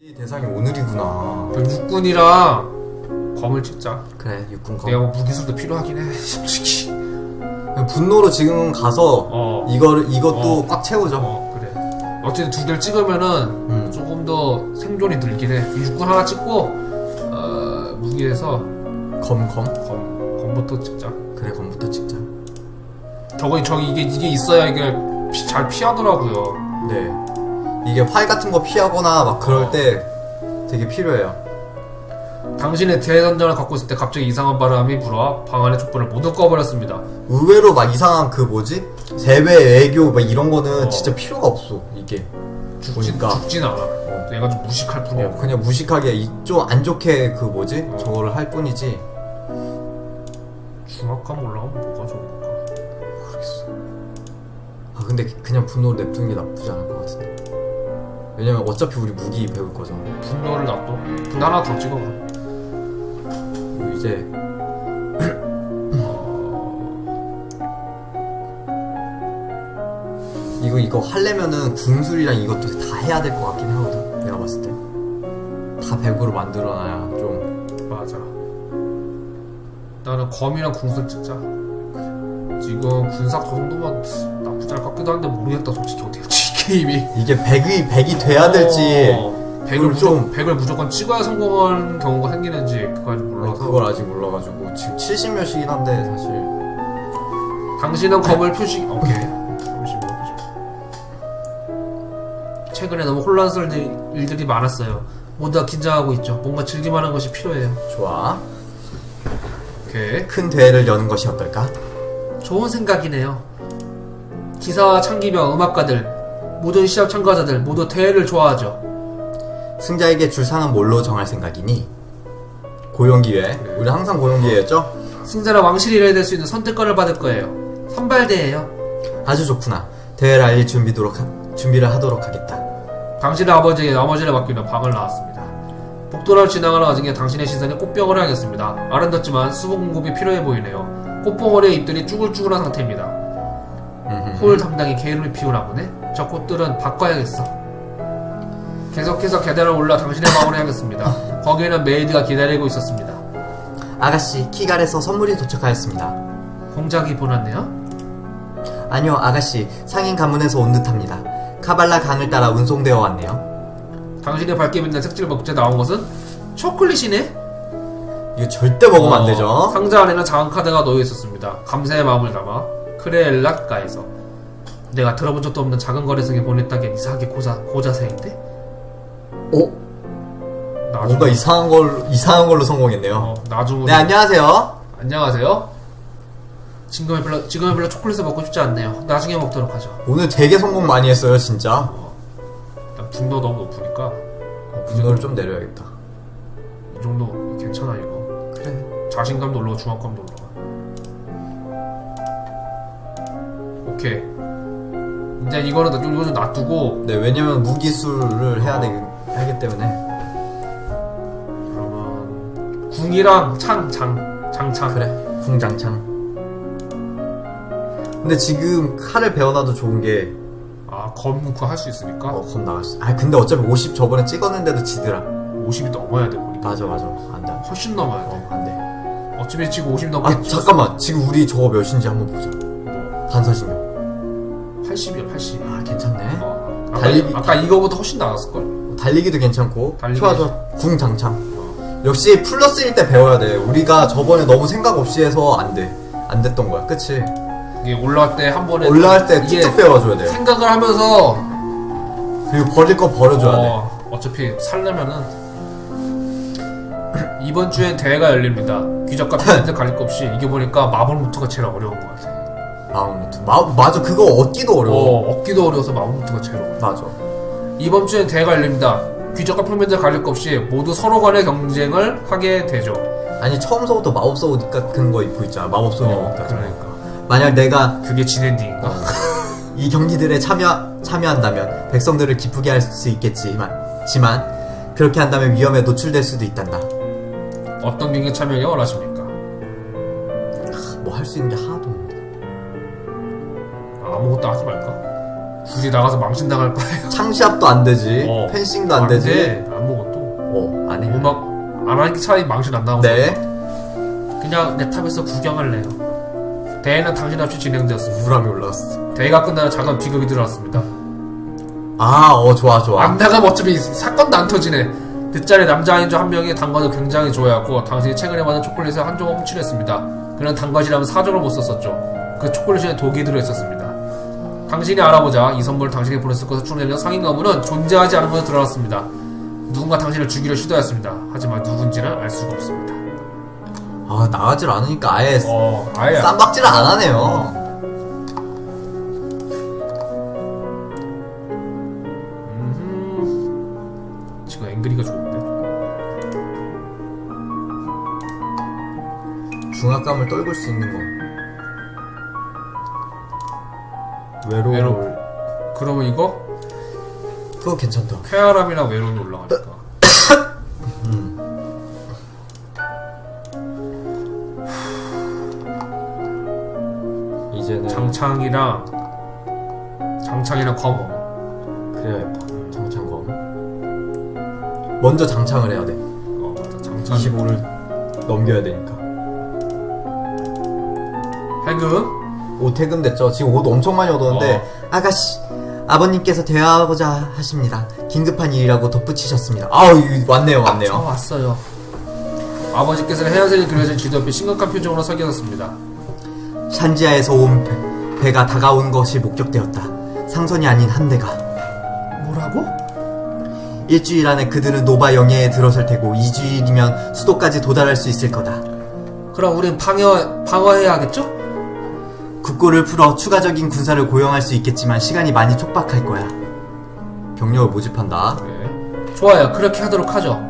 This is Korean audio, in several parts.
이 대상이 오늘이구나. 육군이랑 검을 찍자. 그래 육군 거. 내가 뭐 무기술도 필요하긴 해. 솔직히. 분노로 지금 가서 어. 이거를 이것도 어. 꽉 채우죠. 어 그래. 어쨌든 두 개를 찍으면은 음. 조금 더 생존이 늘긴 해. 육군 하나 찍고 어, 무기에서 검 검. 검 검부터 찍자. 그래 검부터 찍자. 저거 저기 이게 이게 있어야 이게 피- 잘 피하더라고요. 네. 이게 활 같은 거 피하거나 막 그럴 어. 때 되게 필요해요. 당신의 대전장을 갖고 있을 때 갑자기 이상한 바람이 불어 방 안의 촛불을 모두 꺼버렸습니다. 의외로 막 이상한 그 뭐지? 세배 애교 막 이런 거는 어. 진짜 필요가 없어 이게. 죽진 보니까. 죽진 않아. 내가 좀 무식할 뿐이야. 어, 그냥 무식하게 좀안 좋게 그 뭐지? 어. 저거를 할 뿐이지. 중압감 올라가면 뭐가 좋을까? 모르겠어. 아 근데 그냥 분노를 냅두는 게 나쁘지 않을 것 같은데. 왜냐면 어차피 우리 무기 배울 거잖아. 분노를 놔둬. 분노 하나 더 찍어. 그럼. 이제 이거 이거 하려면은 궁술이랑 이것도 다 해야 될 것 같긴 하거든. 내가 봤을 때. 다 100으로 만들어놔야 좀. 맞아. 나는 검이랑 궁술 찍자. 지금 군사 저 정도면 나쁘지 않을 것 같기도 한데 모르겠다 솔직히 어떻게 할지 이 게임이. 이게 100이 100이 돼야 될지 어, 100을 그걸 무조건, 좀- 100을 무조건 찍어야 성공하는 경우가 생기는지 그걸 어, 몰라서. 그걸 아직 몰라가지고 지금 70 몇이긴 한데 사실 당신은 검을 표시 오케이 잠시만 잠시만. 최근에 너무 혼란스러운 일- 일들이 많았어요 모두가 긴장하고 있죠 뭔가 즐기만한 것이 필요해요 좋아. 오케이 큰 대회를 여는 것이 어떨까? 좋은 생각이네요 기사와 창기병 음악가들 모든 시합 참가자들 모두 대회를 좋아하죠 승자에게 줄 상은 뭘로 정할 생각이니? 고용 기회. 우리 항상 고용 기회였죠? 승자는 왕실이 일해야 수 있는 선택권을 받을 거예요 선발대회예요 아주 좋구나. 대회를 알릴 준비도록 하, 준비를 하도록 하겠다. 당신의 아버지에게 아버지를 맡기는 방을 나왔습니다. 복도를 지나가는 와중에 당신의 시선이 꽃병을 향했습니다. 아름답지만 수분 공급이 필요해 보이네요. 꽃봉오리의 잎들이 쭈글쭈글한 상태입니다. 홀 담당이 게으름을 피우나 보네? 저 꽃들은 바꿔야겠어. 계속해서 계단을 올라 당신의 방으로 향했습니다. 거기에는 메이드가 기다리고 있었습니다. 아가씨, 키갈에서 선물이 도착하였습니다. 공작이 보났네요? 아니요, 아가씨, 상인 가문에서 온 듯합니다. 카발라 강을 따라 운송되어 왔네요. 당신의 밝게 빛난 색칠 먹지에 나온 것은 초콜릿이네? 이거 절대 먹으면 안 어, 되죠? 상자 안에는 작은 카드가 놓여 있었습니다. 감사의 마음을 담아 크레엘라가에서 내가 들어본 적도 없는 작은 거래성에 보냈다기엔 이상하게 고자 고자세인데 어? 나중 뭔가 이상한 걸 이상한 걸로 성공했네요. 어, 나중 네, 안녕하세요. 안녕하세요. 지금은 별로 지금은 별로 초콜릿을 먹고 싶지 않네요. 나중에 먹도록 하죠. 오늘 되게 성공 많이 했어요, 진짜. 일단 분도 너무 높으니까 어, 분노를 좀 내려야겠다. 이 정도 괜찮아 이거. 그래. 자신감도 올라가 중압감도 올라가. 오케이. 이제 이거는 나- 이거 좀 놔두고 네, 왜냐면 무기술을 해야 되기 하기 때문에. 그러면 궁이랑 창, 장, 장창. 그래. 궁장창. 근데 지금 칼을 배워놔도 좋은 게 아, 검 넣고 할수 있으니까 어, 겁 나갔어. 아, 근데 어차피 50 저번에 찍었는데도 지더라. 50이 넘어야 돼, 보니까. 맞아, 맞아. 안 돼. 훨씬 넘어야 돼. 어, 안 돼. 어차피 지금 50 아, 넘게. 잠깐만. 지금 우리 저거 몇인지 한번 보자. 뭐, 반사신경. 80이야, 80. 아, 괜찮네. 어, 아까, 달리기- 아까 이거보다 훨씬 나았을걸? 달리기도 괜찮고. 달리기 좋아. 궁장창. 역시 플러스일 때 배워야 돼. 우리가 저번에 너무 생각 없이 해서 안 돼. 안 됐던 거야. 그치? 이게 올라갈 때한 번에. 올라갈 때 이게 쭉쭉 배워줘야 돼. 생각을 하면서. 그리고 버릴 거 버려줘야 돼. 어, 어차피 살려면은. 이번 주엔 대회가 열립니다. 귀적과 팬들 가릴 것 없이 이게 보니까 마블 무트가 제일 어려운 것 같아. 마음부터. 마, 맞아. 그거 얻기도 어려워. 어, 얻기도 어려워서 마블무트가 제일 어려워. 맞아. 이번 주엔 대회가 열립니다. 귀적과 평면들 가릴 것 없이 모두 서로 간의 경쟁을 하게 되죠. 아니, 처음서부터 마법소 옷 같은 거 입고 있잖아. 마법소녀 옷 어, 같은 거. 그러니까. 만약 내가 그게 진엔딩인가? 이 경기들에 참여, 참여한다면 백성들을 기쁘게 할 수 있겠지만, 지만, 그렇게 한다면 위험에 노출될 수도 있단다. 어떤 경기 참여에 원하십니까? 뭐 할 수 있는 게 하나도. 아무것도 하지 말까? 굳이 나가서 망신 당할 바에 창시합도 안 되지. 어. 펜싱도 안안 되지. 돼. 아무 어, 안 해. 음악 안 하니까 차라리 망신 안 나오고 네. 그냥 내 탑에서 구경할래요. 대회는 당신 없이 진행되었습니다. 불암이 올라왔어. 대회가 끝나자 작은 비극이 들어왔습니다. 아, 어, 좋아, 좋아. 안 나가면 어차피 사건도 안 터지네. 늦자리 남자인 중한 명이 당과를 굉장히 좋아했고 당신이 최근에 받은 초콜릿을 한 조각 훔치냈습니다. 그는 당과이라면 사정을 못 썼었죠. 그 초콜릿에 독이 들어있었습니다. 당신이 알아보자 이 선물을 당신이 보냈을 것을 추론되는 상인 가문은 존재하지 않은 것으로 드러났습니다. 누군가 당신을 죽이려 시도했습니다. 하지만 누군지는 알 수가 없습니다. 아, 나가질 않으니까 아예 어, 아예 쌈박질을 안 하네요. 음, 지금 앵그리가 좋은데. 중압감을 떨굴 수 있는 거. 외로움. 외로움. 그러면 이거 그거 괜찮다. 쾌활함이랑 외로움이 올라가니까. 이제는 장창이랑 장창이랑 검어. 그래야겠다. 장창검. 먼저 장창을 해야 돼. 어 맞아 장창. 25를 넘겨야 되니까. 해금. 옷 퇴근됐죠? 지금 옷 엄청 많이 얻었는데 어. 아가씨 아버님께서 대화하고자 하십니다. 긴급한 일이라고 덧붙이셨습니다. 아우 이거 왔네요 저 왔네요. 왔어요. 아버지께서는 해안색이 그려진 기도 옆에 심각한 표정으로 서 계셨습니다. 샨지아에서 온 배, 배가 다가온 것이 목격되었다. 상선이 아닌 함대가. 뭐라고? 일주일 안에 그들은 노바 영해에 들어설 테고 2주일이면 수도까지 도달할 수 있을 거다. 그럼 우린 방어 방어해야겠죠? 국고를 풀어 추가적인 군사를 고용할 수 있겠지만 시간이 많이 촉박할 거야. 병력을 모집한다. 네. 좋아요. 그렇게 하도록 하죠.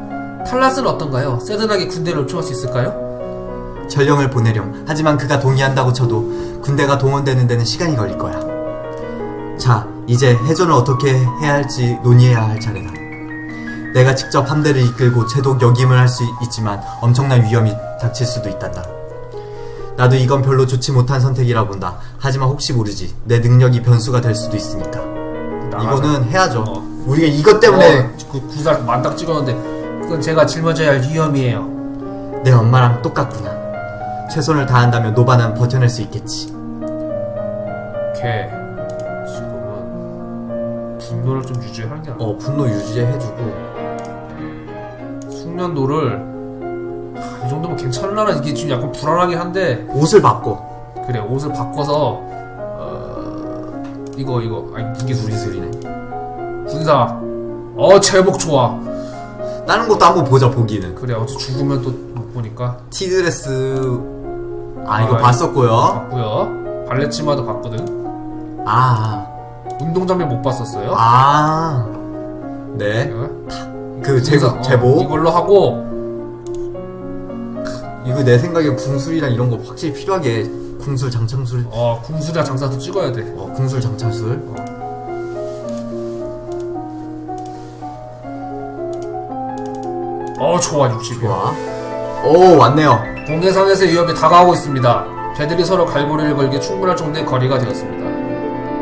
탈라스는 어떤가요? 세든하게 군대를 요청할 수 있을까요? 전령을 보내렴. 하지만 그가 동의한다고 쳐도 군대가 동원되는 데는 시간이 걸릴 거야. 자, 이제 해전을 어떻게 해야 할지 논의해야 할 차례다. 내가 직접 함대를 이끌고 제독 역임을 할 수 있지만 엄청난 위험이 닥칠 수도 있단다. 나도 이건 별로 좋지 못한 선택이라 본다. 하지만 혹시 모르지. 내 능력이 변수가 될 수도 있으니까. 이거는 해야죠. 어. 우리가 이것 때문에 어, 그 구살 만딱 찍었는데 그건 제가 짊어져야 할 위험이에요. 내 엄마랑 똑같구나. 최선을 다한다면 노바는 버텨낼 수 있겠지. 걔 지금은 분노를 좀 유지하는 게 나아. 어, 분노 유지해주고. 숙련도를 하, 이 정도면 괜찮을라나 이게 지금 약간 불안하긴 한데 옷을 바꿔. 그래 옷을 바꿔서 어 이거 이거 아니 우리 소리 소리네. 군사 어 제목 좋아 다른 것도 한번 보자, 보기는. 그래 어제 죽으면 또 못 보니까 티드레스. 아, 이거 아, 봤었고요. 봤고요 발레 치마도 봤거든 아, 운동 장면 못 봤었어요 아. 네. 이거? 그, 군사, 어, 제복. 이걸로 하고 이거 내 생각에 궁술이랑 이런 거 확실히 필요하게. 궁술, 장창술. 어 궁수자 장사도 찍어야 돼 어, 궁술, 장창술. 어 좋아 60이야 좋아. 오, 왔네요. 동해상에서의 위협이 다가오고 있습니다. 배들이 서로 갈고리를 걸기 충분할 정도의 거리가 되었습니다.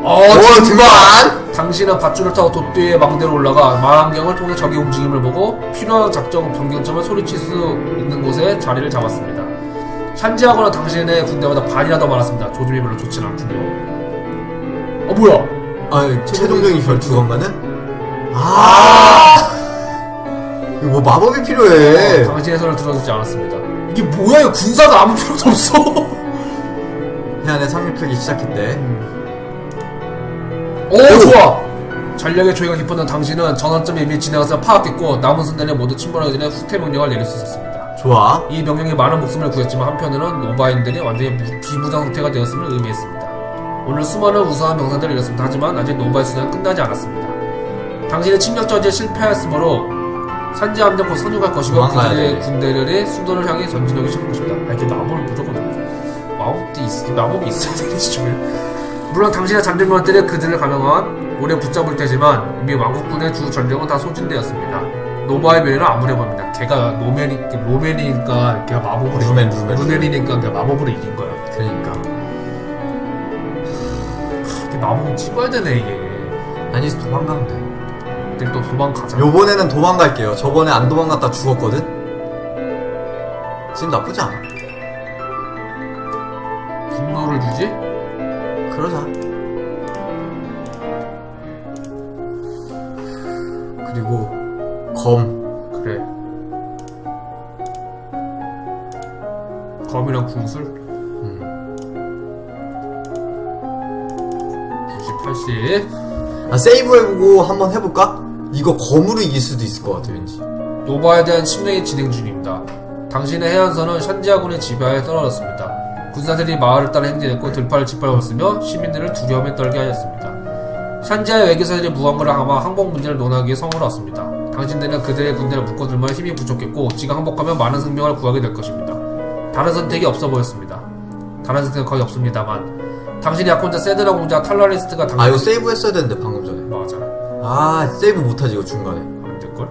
어, 오, 등반! 당신은 밧줄을 타고 돛대의 망대로 올라가 망원경을 통해 적의 움직임을 보고 필요한 작전 변경점을 소리칠 수 있는 곳에 자리를 잡았습니다. 샨지하고는 당신의 군대보다 반이나 더 많았습니다. 조짐이 별로 좋진 않군요. 어 뭐야? 아, 최종적인 결투 건가는? 아! 이거 뭐 마법이 필요해. 어, 당신의 손을 들어주지 않았습니다. 이게 뭐야? 이거 군사가 아무 필요도 없어. 해안에 상륙하기 시작했대. 오, 좋아! 전략의 조이가 깊었던 당신은 전환점에 이미 진행해서 파악했고 남은 순간에 모두 침몰하기 전에 후퇴 명령을 내릴 수 있었습니다. 좋아. 이 명령이 많은 목숨을 구했지만 한편으로는 노바인들이 완전히 무- 비무장 상태가 되었음을 의미했습니다. 오늘 수많은 우수한 명사들을 잃었습니다. 하지만 아직 노바의 수단은 끝나지 않았습니다. 당신의 침략 저지에 실패하였으므로 산지 함정 곧 선육할 것이고 도망가야 돼. 군대를 수도를 향해 전진하기 시작할 것입니다. 아, 이렇게 마법을 무조건 마법도 있, 마법이 있어야 되겠지 좀. 물론 당신의 잠든 것들이 그들을 가능한 오래 붙잡을 테지만 이미 왕국군의 주 전력은 다 소진되었습니다. 노바의 면에는 아무래봅니다. 걔가 노맨이 로맨이니까 걔가 마법으로 루멘, 루멘. 루멘이니까 걔가 마법으로 이긴 거야. 그러니까. 이게 마법을 찍어야 되네 이게. 아니서 도망가면 돼. 내일 또 도망가자. 요번에는 도망갈게요. 저번에 안 도망갔다 죽었거든? 지금 나쁘지 않아. 분노를 주지? 그러자. 그리고 검. 그래. 검이랑 궁술? 음. 90, 80. 아 세이브 해보고 한번 해볼까? 이거 검으로 이길 수도 있을 것 같아 왠지. 노바에 대한 침략이 진행 중입니다. 당신의 해안선은 샨지아군의 지배하에 떨어졌습니다. 군사들이 마을을 따라 행진했고 들판을 짓밟았으며 시민들을 두려움에 떨게 하였습니다. 샨지아의 외교사들이 무언가를 아마 항복 문제를 논하기 위해 성으로 왔습니다. 당신들은 그들의 군대를 묶어둘만 힘이 부족했고 지가 항복하면 많은 생명을 구하게 될 것입니다. 다른 선택이 없어 보였습니다. 다른 선택은 거의 없습니다만 당신의 약혼자 세드라 공자 탈라리스트가 당신 아 이거 세이브 했어야 되는데 방금 전에. 맞아. 아 세이브 못하지 이거 중간에. 안 될걸?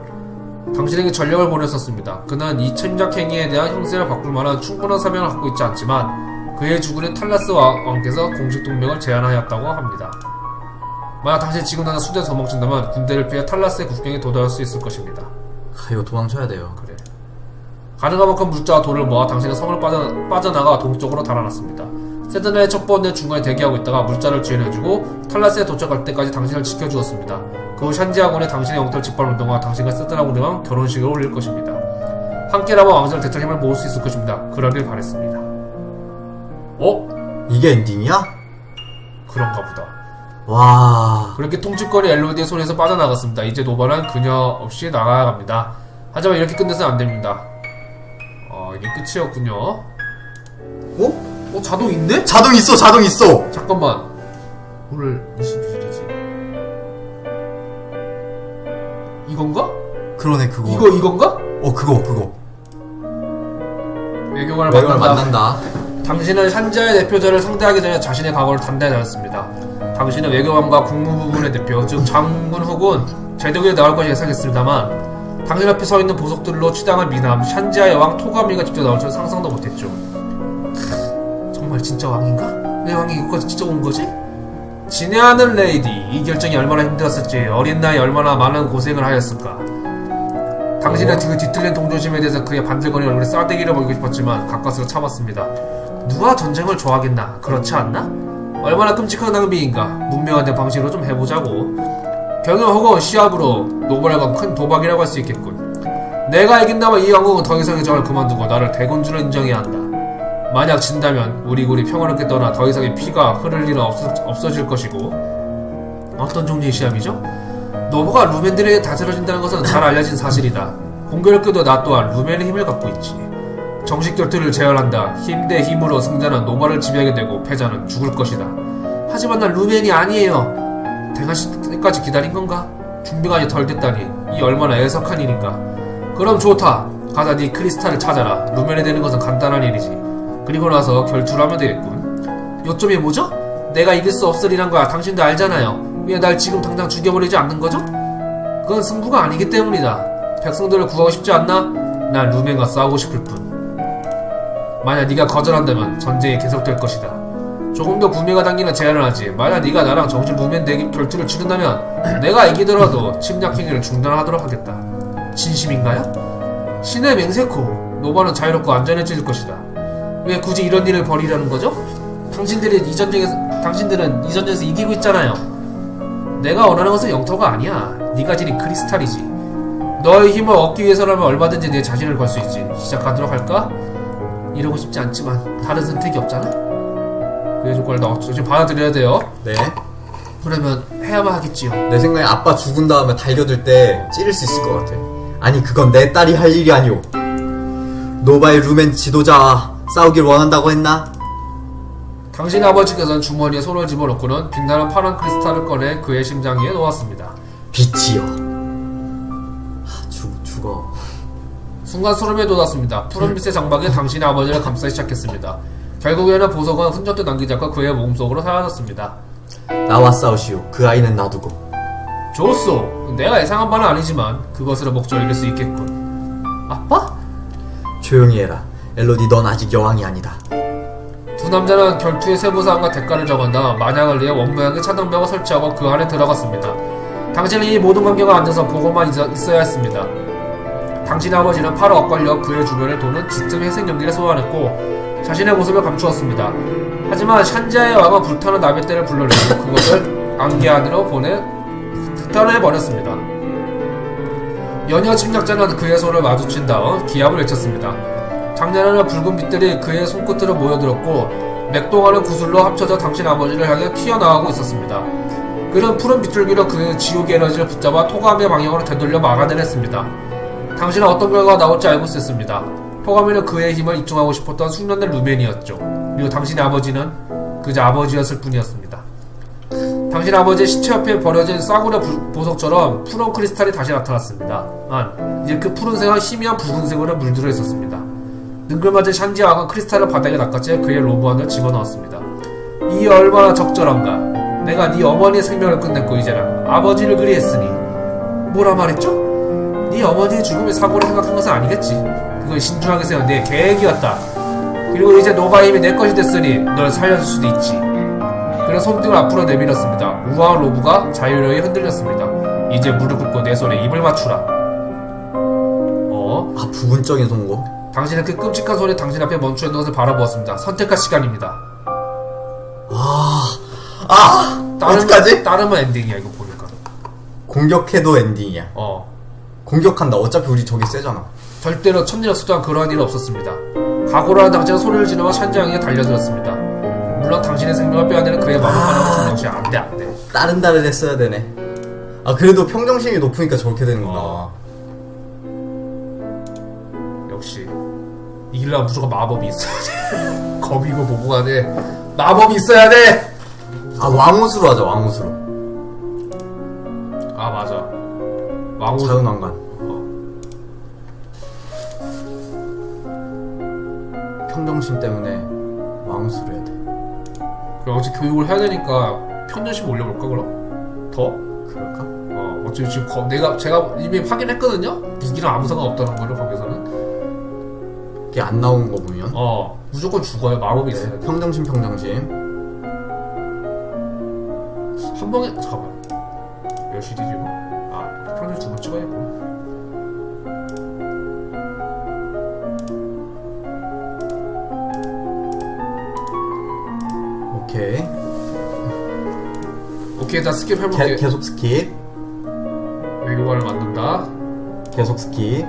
당신에게 전력을 보냈었습니다. 그는 이 침략 행위에 대한 형세를 바꿀 만한 충분한 사명을 갖고 있지 않지만 그의 주군인 탈라스 와- 왕께서 공식 동맹을 제안하였다고 합니다. 만약 당신이 지금 당장 수대에 도망친다면 군대를 피해 탈라스의 국경에 도달할 수 있을 것입니다. 아 이거 도망쳐야 돼요. 그래. 가능한 만큼 물자와 돌을 모아 당신의 성을 빠져, 빠져나가 동쪽으로 달아났습니다. 세드나의 첩보원은 중간에 대기하고 있다가 물자를 지원해주고 탈라스에 도착할 때까지 당신을 지켜주었습니다. 그 후 샨지아군의 당신의 영토를 짓밟는 동안 당신과 세드나군이랑 결혼식을 올릴 것입니다. 함께라면 왕자를 대처 힘을 모을 수 있을 것입니다. 그러길 바랬습니다. 어? 이게 엔딩이야? 그런가 보다. 와. 그렇게 통치권이 엘로디의 손에서 빠져나갔습니다. 이제 노바는 그녀 없이 나가야 합니다. 하지만 이렇게 끝내서는 안 됩니다. 어, 이게 끝이었군요. 어? 어, 자동 있네? 자동 있어 자동 있어. 잠깐만. 오늘 22일이지. 이건가? 그러네 그거. 이거 이건가? 어 그거 그거. 외교관을 매월 만난다. 만난다. 당신은 샨자의 대표자를 상대하기 전에 자신의 각오를 단단히 다졌습니다. 당신은 외교관과 국무부분의 대표, 즉 장군 혹은 제독에 나올 것이 예상했습니다만 당신 앞에 서 있는 보석들로 취당한 미남 샨지아의 왕 토가미가 직접 나올 줄 상상도 못했죠. 정말 진짜 왕인가? 내 왕이 이것까지 진짜 온 거지? 진해하는 레이디 이 결정이 얼마나 힘들었을지 어린 나이 얼마나 많은 고생을 하였을까 당신은 그 뒤틀린 동조심에 대해서 그의 반들거리는 얼굴에 싸대기를 보이고 싶었지만 가까스로 참았습니다 누가 전쟁을 좋아하겠나 그렇지 않나? 얼마나 끔찍한 낭비인가 문명화된 방식으로 좀 해보자고 경영 혹은 시합으로 노벌과 큰 도박이라고 할 수 있겠군 내가 이긴다면 이 왕국은 더 이상의 적을 그만두고 나를 대군주로 인정해야 한다 만약 진다면 우리 굴이 평화롭게 떠나 더 이상의 피가 흐를 일은 없어, 없어질 것이고 어떤 종류의 시합이죠? 노보가 루멘들에게 다스려진다는 것은 잘 알려진 사실이다. 공교롭게도 나 또한 루멘의 힘을 갖고 있지. 정식 결투를 제한한다. 힘 대 힘으로 승자는 노바를 지배하게 되고 패자는 죽을 것이다. 하지만 난 루멘이 아니에요. 대가시 때까지 기다린 건가? 준비가 아직 덜 됐다니 이 얼마나 애석한 일인가. 그럼 좋다. 가자 네 크리스탈을 찾아라. 루멘이 되는 것은 간단한 일이지. 그리고 나서 결투를 하면 되겠군. 요점이 뭐죠? 내가 이길 수 없으리란 거야. 당신도 알잖아요. 왜 날 지금 당장 죽여버리지 않는 거죠? 그건 승부가 아니기 때문이다. 백성들을 구하고 싶지 않나? 난 루멘과 싸우고 싶을 뿐. 만약 네가 거절한다면 전쟁이 계속될 것이다. 조금 더 구매가 당기는 제안을 하지. 만약 네가 나랑 정식 루멘 대기 결투를 치른다면 내가 이기더라도 침략 행위를 중단하도록 하겠다. 진심인가요? 신의 맹세코. 노바는 자유롭고 안전해질 것이다. 왜 굳이 이런 일을 벌이려는 거죠? 당신들이 이 전쟁에서 당신들은 이 전쟁에서 이기고 있잖아요. 내가 원하는 것은 영토가 아니야. 네가 지닌 크리스탈이지. 너의 힘을 얻기 위해서라면 얼마든지 내 자신을 걸 수 있지. 시작하도록 할까? 이러고 싶지 않지만 다른 선택이 없잖아. 그의 조건을 나 어쩌지 받아들여야 돼요. 네. 그러면 해야만 하겠지요. 내 생각에 아빠 죽은 다음에 달겨들 때 찌를 수 있을 것 같아. 아니 그건 내 딸이 할 일이 아니오. 노바의 루멘 지도자와 싸우길 원한다고 했나? 당신의 아버지께서는 주머니에 손을 집어넣고는 빛나는 파란 크리스탈을 꺼내 그의 심장 위에 놓았습니다. 빛이여. 하, 죽 죽어. 순간 소름이 돋았습니다. 푸른빛의 장박이 당신의 아버지를 감싸기 시작했습니다. 결국에는 보석은 흔적도 남기지 않고 그의 몸속으로 사라졌습니다. 나와 싸우시오. 그 아이는 놔두고. 좋소. 내가 예상한 바는 아니지만 그것으로 목적을 이길 수 있겠군. 아빠? 조용히 해라. 엘로디 넌 아직 여왕이 아니다. 두 남자는 결투의 세부 사항과 대가를 정한 다음 만약을 위해 원모양의 차단벽을 설치하고 그 안에 들어갔습니다. 당신은 이 모든 관계가 앉아서 보고만 있어, 있어야 했습니다. 당신의 아버지는 팔을 엇걸려 그의 주변을 도는 짙은 회색 연기를 소환했고 자신의 모습을 감추었습니다. 하지만 샨지아의 왕은 불타는 나베떼를 불러내고 그것을 안개 안으로 보내 흩어내버렸습니다. 연여 침략자는 그의 손을 마주친 다음 기합을 외쳤습니다. 장난하는 붉은 빛들이 그의 손끝으로 모여들었고 맥동하는 구슬로 합쳐져 당신 아버지를 향해 튀어나가고 있었습니다. 그는 푸른 빗줄기로 그 지옥의 에너지를 붙잡아 토감의 방향으로 되돌려 막아내렸습니다. 당신은 어떤 결과가 나올지 알고 있었습니다. 토감이는 그의 힘을 입증하고 싶었던 숙련된 루멘이었죠. 그리고 당신의 아버지는 그저 아버지였을 뿐이었습니다. 당신 아버지의 시체 옆에 버려진 싸구려 부- 보석처럼 푸른 크리스탈이 다시 나타났습니다. 안, 이제 그 푸른색은 희미한 붉은색으로 물들어 있었습니다. 능글맞은 샨지 왕은 크리스탈을 바닥에 낚아채 그의 로브 안을 집어넣었습니다. 이 얼마나 적절한가. 내가 네 어머니의 생명을 끝냈고 이제는 아버지를 그리했으니 뭐라 말했죠? 네 어머니의 죽음이 사고를 생각한 것은 아니겠지. 그건 신중하게 세운 내 계획이었다. 그리고 이제 노바임이 내 것이 됐으니 널 살려줄 수도 있지. 그는 손등을 앞으로 내밀었습니다. 우아한 로브가 자유로이 흔들렸습니다. 이제 무릎 꿇고 내 손에 입을 맞추라. 어? 아 부분적인 송고 당신은 그 끔찍한 손이 당신 앞에 멈춰 있는 것을 바라보았습니다. 선택할 시간입니다. 아 다른, 어떡하지? 다른은 엔딩이야 이거 보니까. 공격해도 엔딩이야 어. 공격한다 어차피 우리 저기 세잖아 절대로 천리역수 또한 그러한 일은 없었습니다. 각오를 한 당신은 소리를 지르며 샨지양에게 달려들었습니다. 물론 당신의 생명을 빼앗는 그의 마음을 하나도 중요시 안돼 안돼. 다른 다른 했어야 되네 아 그래도 평정심이 높으니까 저렇게 되는구나 어. 역시 이기려면 무조건 마법이 있어야 돼. 겁이고 뭐고가 돼. 마법이 있어야 돼. 아 왕옷으로 하자 왕옷으로 아 맞아. 왕호 자연왕관 평정심 때문에 왕옷으로 해야 돼 그럼 어차피 교육을 해야 되니까 편전심 올려볼까 그럼? 더? 그럴까? 어 어차피 지금 거- 내가 제가 이미 확인했거든요. 무기랑 아무 상관 없다는 거를 거기서는. 이게 안 나오는 거 보면 어 무조건 죽어요. 마법이 있어야 돼. 평정심 평정심 한 방에 잠깐만 몇 시지 지금? 아 편을 두번 찍어야겠고. 오케이 오케이 나 스킵 개, 해볼게. 계속 스킵 외교관을 만든다. 계속 스킵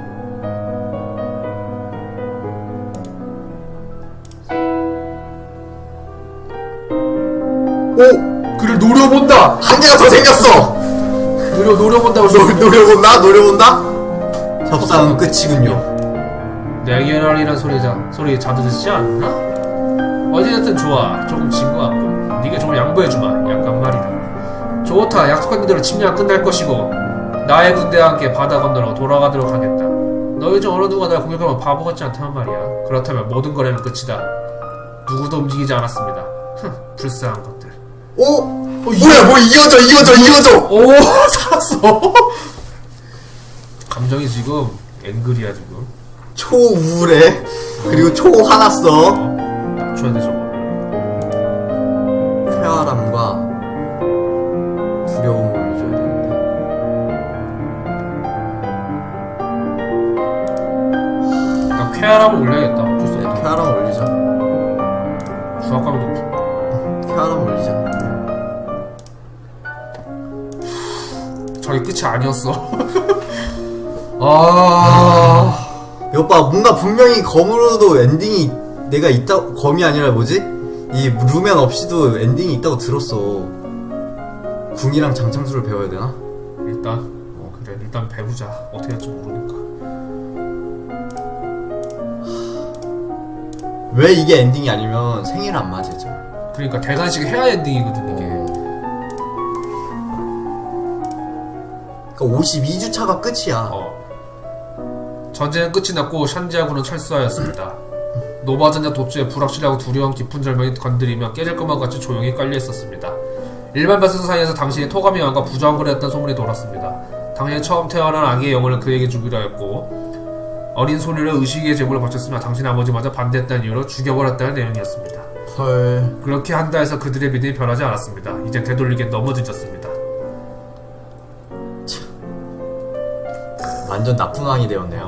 오! 그를 노려본다. 한 개가 더 생겼어! 노려 노려본다고 노, 노려본다? 노려본다? 협상은 끝이군요. 내게랄이란 소리자 소리 자주 듣지 않나? 어찌됐든 좋아. 조금 진 것 같고. 네가 좀 양보해주마 약간 말이다. 좋다. 약속한 대로 침략 끝날 것이고. 나의 군대와 함께 바다 건너로 돌아가도록 하겠다. 너희 중 어느 누가 날 공격하면 바보 같지 않다는 말이야. 그렇다면 모든 거래는 끝이다. 누구도 움직이지 않았습니다. 흥 불쌍한 것들. 오! 뭐야 뭐 이어져 이어져 이어져. 오 살았어. 감정이 지금 앵글이야 지금. 초우울해. 그리고 초 화났어. 어, 낮춰야 돼 저거 쾌활함과 두려움을 줘야 되는데. 나 쾌활함을 올려야겠다. 어쩔 수 네, 없다 쾌활함 올리자. 중압감이 저게 끝이 아니었어. 아, 여봐 뭔가 분명히 검으로도 엔딩이 내가 있다 검이 아니라 뭐지 이 루멘 없이도 엔딩이 있다고 들었어 궁이랑 장창수를 배워야 되나 일단 어 그래 일단 배우자. 어떻게 할지 모르니까. 왜 이게 엔딩이 아니면 생일 안 맞으죠 그러니까 대관식 해야 엔딩이거든 이게. 그러니까 52주 차가 끝이야 어. 전쟁은 끝이 났고 샨지하고는 철수하였습니다. 노바전자 도주에 불확실하고 두려운 깊은 절망이 건드리며 깨질 것만 같이 조용히 깔려 있었습니다. 일반 백성 사이에서 당신이 토가미 왕과 부정한 거래했던 소문이 돌았습니다. 당신이 처음 태어난 아기의 영혼을 그에게 주기로 했고 어린 소녀를 의식의 제물로 바쳤으나 당신 아버지마저 반대했다는 이유로 죽여버렸다는 내용이었습니다. 헐 그렇게 한다 해서 그들의 믿음이 변하지 않았습니다. 이제 되돌리기엔 너무 늦었습니다. 완전 나쁜 왕이 되었네요.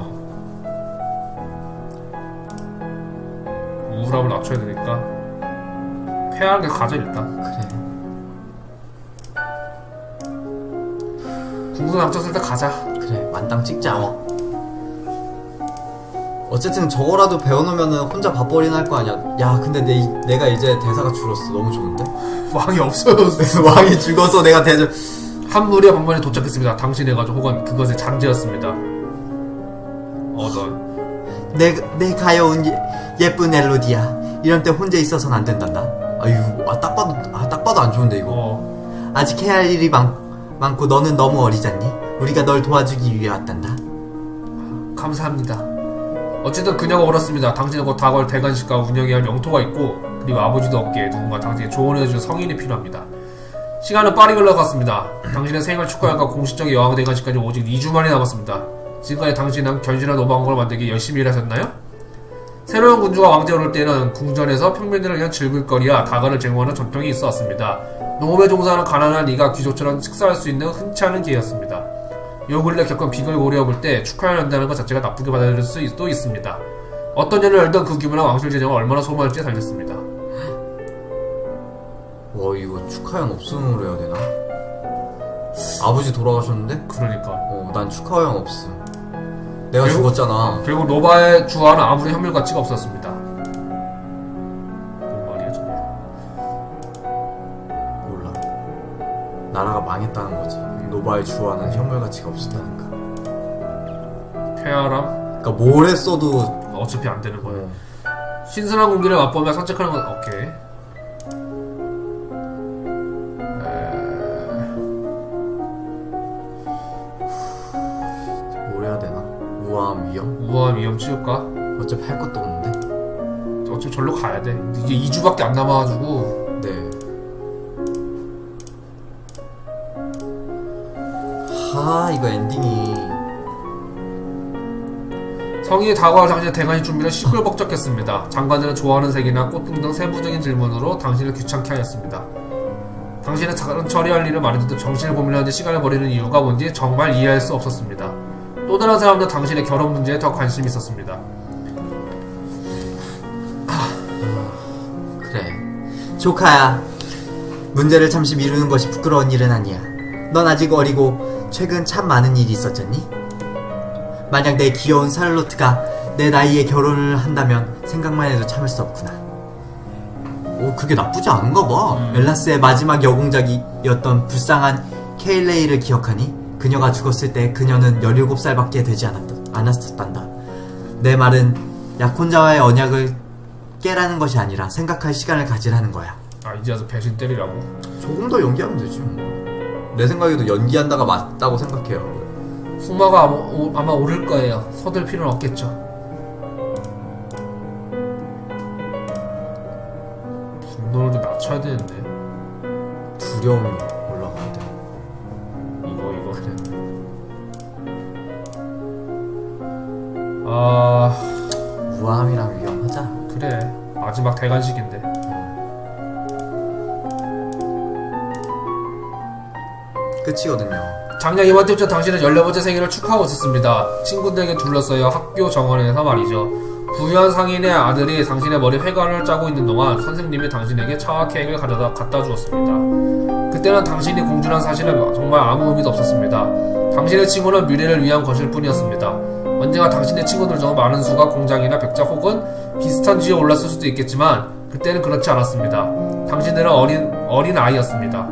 우울함을 낮춰야 되니까 쾌하게 가자 일단 그래. 궁수 남쳤을 때 가자 그래 만땅 찍자. 어쨌든 저거라도 배워놓으면은 혼자 밥벌이나 할 거 아니야. 야 근데 내, 내가 이제 대사가 줄었어. 너무 좋은데? 왕이 없어졌어 왕이 죽어서 내가 대접. 한 무리의 방문에 도착했습니다 당신의 가족 혹은 그것의 잔재였습니다 어넌 내, 내 가여운 예, 예쁜 엘로디야. 이런 때 혼자 있어선 안 된단다. 아유, 아, 딱 봐도, 아, 딱 봐도 안 좋은데, 이거. 어 아직 해야 할 일이 많, 많고 너는 너무 어리잖니? 우리가 널 도와주기 위해 왔단다. 감사합니다 어쨌든 그녀가 옳았습니다 당신은 곧 다걸 대관식과 운영해야 할 영토가 있고 그리고 아버지도 없기에 누군가 당신의 조언해줄 성인이 필요합니다 시간은 빠르게 흘러갔습니다 당신의 생을 축하할까 공식적인 여왕 대관식까지 오직 2주 만이 남았습니다 지금까지 당신은 견실한 오방국을 만들기 열심히 일하셨나요? 새로운 군주가 왕제 오를 때는 궁전에서 평민들을 위한 즐길거리와 다가를 제공하는 전통이 있어 왔습니다. 농업에 종사하는 가난한 이가 귀족처럼 식사할 수 있는 흔치 않은 기회였습니다. 요 근래 겪은 빅을 고려해볼 때 축하를 한다는 것 자체가 나쁘게 받아들일 수도 있습니다. 어떤 년을 열던 그 규모나 왕실 재정을 얼마나 소모할지 달렸습니다. 와, 이거 축하형 없음으로 해야 되나? 아버지 돌아가셨는데? 그러니까 어, 난 축하형 없음. 내가 결국- 죽었잖아. 결국 노바의 주화는 아무리 현물 가치가 없었습니다. 뭔 말이야 저게? 몰라. 나라가 망했다는 거지. 노바의 주화는 현물 가치가 없었다니까. 쾌활함 그러니까 뭘 했어도 어차피 안 되는 거예요. 어, 신선한 공기를 맛보며 산책하는 건 오케이. 우아함 위험? 우아한 위험 치울까? 어차피 할 것도 없는데. 어차피 절로 가야 돼. 이제 2주밖에 안 남아가지고 네. 하 이거 엔딩이 성인이 다가올 당신의 대관식 준비를 시끌벅적했습니다. 장관들은 좋아하는 색이나 꽃 등 등 세부적인 질문으로 당신을 귀찮게 하였습니다. 당신은 다른 처리할 일을 말해도 정신을 고민하는데 시간을 버리는 이유가 뭔지 정말 이해할 수 없었습니다. 또 다른 사람들은 당신의 결혼 문제에 더 관심이 있었습니다. 그래 조카야 문제를 잠시 미루는 것이 부끄러운 일은 아니야 넌 아직 어리고 최근 참 많은 일이 있었잖니? 만약 내 귀여운 샤를로트가 내 나이에 결혼을 한다면 생각만 해도 참을 수 없구나 오 그게 나쁘지 않은가 봐 음. 멜라스의 마지막 여공작이었던 불쌍한 케일레이를 기억하니 그녀가 죽었을 때 그녀는 17살밖에 되지 않았다, 않았었단다 내 말은 약혼자와의 언약을 깨라는 것이 아니라 생각할 시간을 가지라는 거야. 아 이제 와서 배신 때리라고. 조금 더 연기하면 되지. 뭐. 내 생각에도 연기한다가 맞다고 생각해요. 숙마가 아마, 오, 아마 오를 거예요. 서둘 필요는 없겠죠. 분노를 좀 낮춰야 되는데 두려움이 아 우아함이랑 위험하자. 그래 마지막 대관식인데 끝이거든요. 작년 이맘 때부터 당신은 14번째 생일을 축하하고 있었습니다. 친구들에게 둘러싸여 학교 정원에서 말이죠. 부유한 상인의 아들이 당신의 머리 회관을 짜고 있는 동안 선생님이 당신에게 차와 케이크를 가져다 갖다 주었습니다. 그때는 당신이 공주란 사실은 정말 아무 의미도 없었습니다. 당신의 친구는 미래를 위한 것일 뿐이었습니다. 언젠가 당신의 친구들 중 많은 수가 공장이나 백작 혹은 비슷한 지에 올랐을 수도 있겠지만 그때는 그렇지 않았습니다. 당신들은 어린 어린 아이였습니다.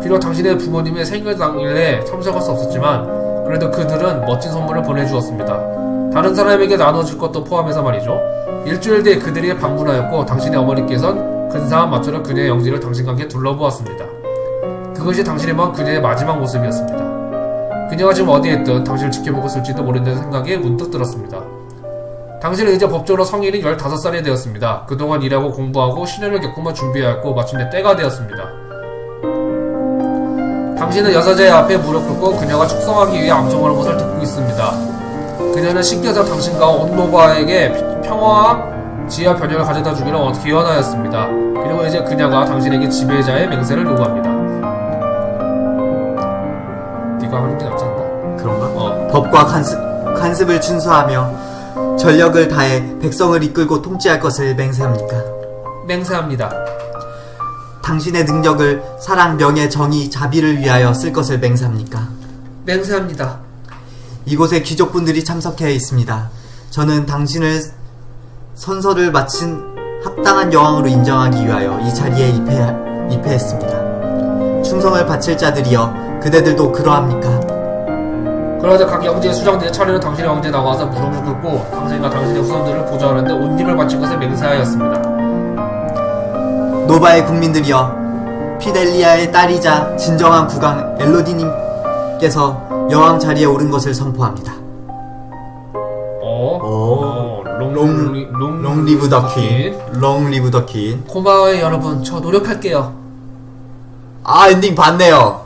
비록 당신의 부모님의 생일 당일에 참석할 수 없었지만 그래도 그들은 멋진 선물을 보내주었습니다. 다른 사람에게 나눠줄 것도 포함해서 말이죠. 일주일 뒤에 그들이 방문하였고 당신의 어머니께선 근사한 마초로 그녀의 영지를 당신과 함께 둘러보았습니다. 그것이 당신의 번 그녀의 마지막 모습이었습니다. 그녀가 지금 어디에 있든 당신을 지켜보고 있을지도 모른다는 생각이 문득 들었습니다. 당신은 이제 법적으로 성인이 15살이 되었습니다. 그동안 일하고 공부하고 시련을 겪으며 준비하였고 마침내 때가 되었습니다. 당신은 여사제 앞에 무릎 꿇고 그녀가 축성하기 위해 암송하는 것을 듣고 있습니다. 그녀는 신께서 당신과 온노바에게 평화와 지혜와 변혁을 가져다 주기를 기원하였습니다. 그리고 이제 그녀가 당신에게 지배자의 맹세를 요구합니다. 게 낫지 않나? 그런가? 어, 법과 관습, 관습을 준수하며 전력을 다해 백성을 이끌고 통치할 것을 맹세합니까? 맹세합니다. 당신의 능력을 사랑, 명예, 정의, 자비를 위하여 쓸 것을 맹세합니까? 맹세합니다. 이곳에 귀족분들이 참석해 있습니다. 저는 당신을 선서를 마친 합당한 여왕으로 인정하기 위하여 이 자리에 입회, 입회했습니다. 충성을 바칠 자들이여 그대들도 그러합니까? 그러자 각 영지의 수장들이 차례로 당신의 왕제에 나와서 무릎을 꿇고 당신과 당신의 후손들을 보좌하는데 온 힘을 바친 것을 맹세하였습니다. 노바의 국민들이여 피델리아의 딸이자 진정한 국왕 엘로디님께서 여왕 자리에 오른 것을 선포합니다. 어? 오. 어, 롱, 롱, 롱, 롱 리브 더 퀸. 롱 리브 더 퀸. 고마워요 여러분. 저 노력할게요. 아 엔딩 봤네요.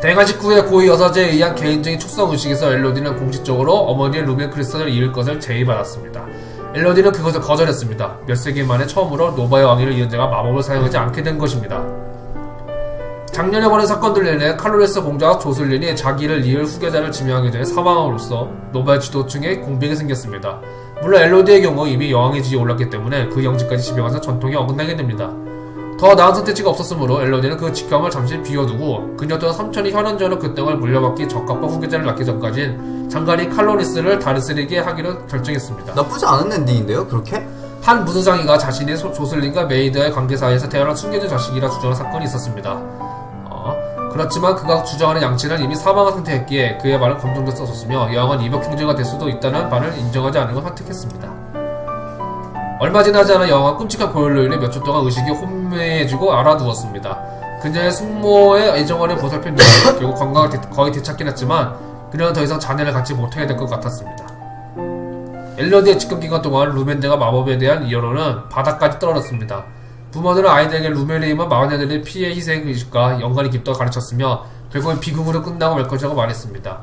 대가 19의 고위 여사제에 의한 개인적인 축성 의식에서 엘로디는 공식적으로 어머니의 루멘 크리스탈을 이을 것을 제의받았습니다. 엘로디는 그것을 거절했습니다. 몇 세기 만에 처음으로 노바의 왕위를 이은 자가 마법을 사용하지 않게 된 것입니다. 작년에 벌인 사건들 내내 칼로레스 공자와 조슬린이 자기를 이을 후계자를 지명하기 전에 사망함으로써 노바의 지도층에 공백이 생겼습니다. 물론 엘로디의 경우 이미 여왕의 지위에 올랐기 때문에 그 영지까지 지명해서 전통이 어긋나게 됩니다. 더 나은 선택지가 없었으므로 엘로디는 그 직함을 잠시 비워두고 그녀 또한 삼촌이 현원전으로 그 땅을 물려받기 적합한 후계자를 낳기 전까진 장관이 칼로리스를 다르스에게 하기로 결정했습니다. 나쁘지 않은 엔딩인데요, 그렇게? 한 무드장이가 자신의 소- 조슬린과 메이드의 관계 사이에서 태어난 숨겨진 자식이라 주장한 사건이 있었습니다. 어, 그렇지만 그가 주장하는 양치는 이미 사망한 상태였기에 그의 말은 검증됐었으며 여왕은 이벽 형제가 될 수도 있다는 말을 인정하지 않는 걸 선택했습니다. 얼마 지나지 않아 여왕은 끔찍한 고열로 인해 몇주 동안 의식이 혼미해지고 알아두었습니다. 그녀의 숙모의 애정원을 보살핀 뒤에 결국 건강을 되- 거의 되찾긴 했지만 그녀는 더 이상 자네를 갖지 못하게 될 것 같았습니다. 엘러디의 집권 기간 동안 루멘제가 마법에 대한 여론은 바닥까지 떨어졌습니다. 부모들은 아이들에게 임한 마녀들의 피해 희생 의식과 연관이 깊다고 가르쳤으며 결국은 비극으로 끝나고 말 것이라고 말했습니다.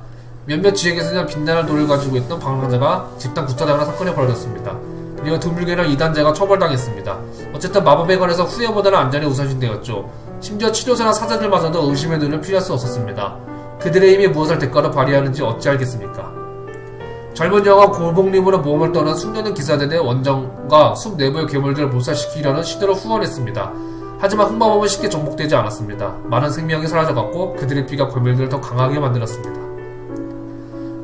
몇몇 지역에서는 빛나는 돌을 가지고 있던 방랑자가 집단 구타당하는 사건이 벌어졌습니다. 그리고 드물게는 이단자가 처벌당했습니다. 어쨌든 마법에 관해서 후회보다는 안전이 우선시되었죠. 심지어 치료사나 사자들마저도 의심의 눈을 피할 수 없었습니다. 그들의 힘이 무엇을 대가로 발휘하는지 어찌 알겠습니까? 젊은 여왕은 골목림으로 모험을 떠난 숙련된 기사들의 원정과 숲 내부의 괴물들을 몰살시키려는 시도를 후원했습니다. 하지만 흑마법은 쉽게 정복되지 않았습니다. 많은 생명이 사라져갔고 그들의 피가 괴물들을 더 강하게 만들었습니다.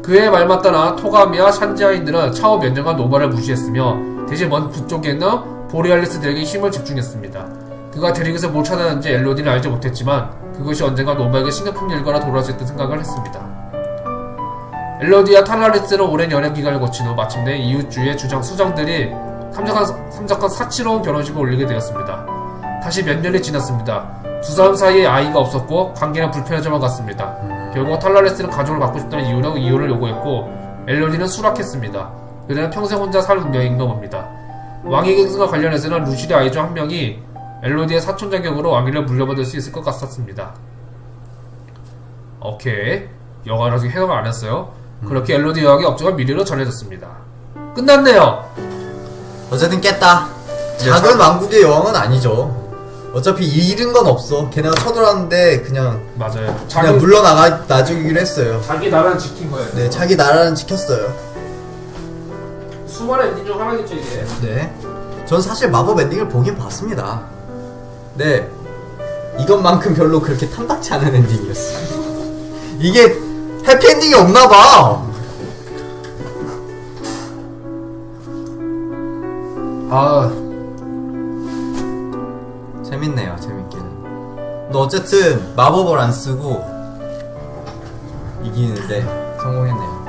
그의 말만 따라 토가미와 샨지아인들은 차후 몇 년간 노바를 무시했으며 대신 먼 북쪽에 있는 보레알리스들에게 힘을 집중했습니다. 그가 대륙에서 뭘 찾았는지 엘로디는 알지 못했지만 그것이 언젠가 노바에게 심각한 일과라 돌아올 수 있다는 생각을 했습니다. 엘로디와 탈라리스는 오랜 연애 기간을 거친 후 마침내 이웃주의 주장 수장들이 참석한, 참석한 사치로운 결혼식을 올리게 되었습니다. 다시 몇 년이 지났습니다. 두 사람 사이에 아이가 없었고 관계는 불편해져만 갔습니다. 결국 탈라레스는 가족을 갖고 싶다는 이유로 이혼을 요구했고 엘로디는 수락했습니다. 그들은 평생 혼자 살 운명인가 봅니다. 왕위 계승과 관련해서는 루실의 아이 중 한 명이 엘로디의 사촌 자격으로 왕위를 물려받을 수 있을 것 같았습니다. 오케이. 여가는 아직 해석을 안 했어요. 그렇게 엘로디 여왕의 업적가 미래로 전해졌습니다. 끝났네요. 어쨌든 깼다. 네, 작은 왕국의 여왕은 아니죠. 어차피 잃은 건 없어. 걔네가 쳐들어왔는데 그냥 맞아요. 그냥 물러나가 놔주기로 했어요. 자기 나라는 지킨 거예요. 네, 자기 나라는 지켰어요. 수많은 엔딩 중 하나겠죠 이게. 네. 전 사실 마법 엔딩을 보긴 봤습니다. 네. 이것만큼 별로 그렇게 탐탁치 않은 엔딩이었어요. 이게 해피엔딩이 없나봐! 아 재밌네요, 재밌기는. 너 어쨌든 마법을 안 쓰고 이기는데 성공했네요.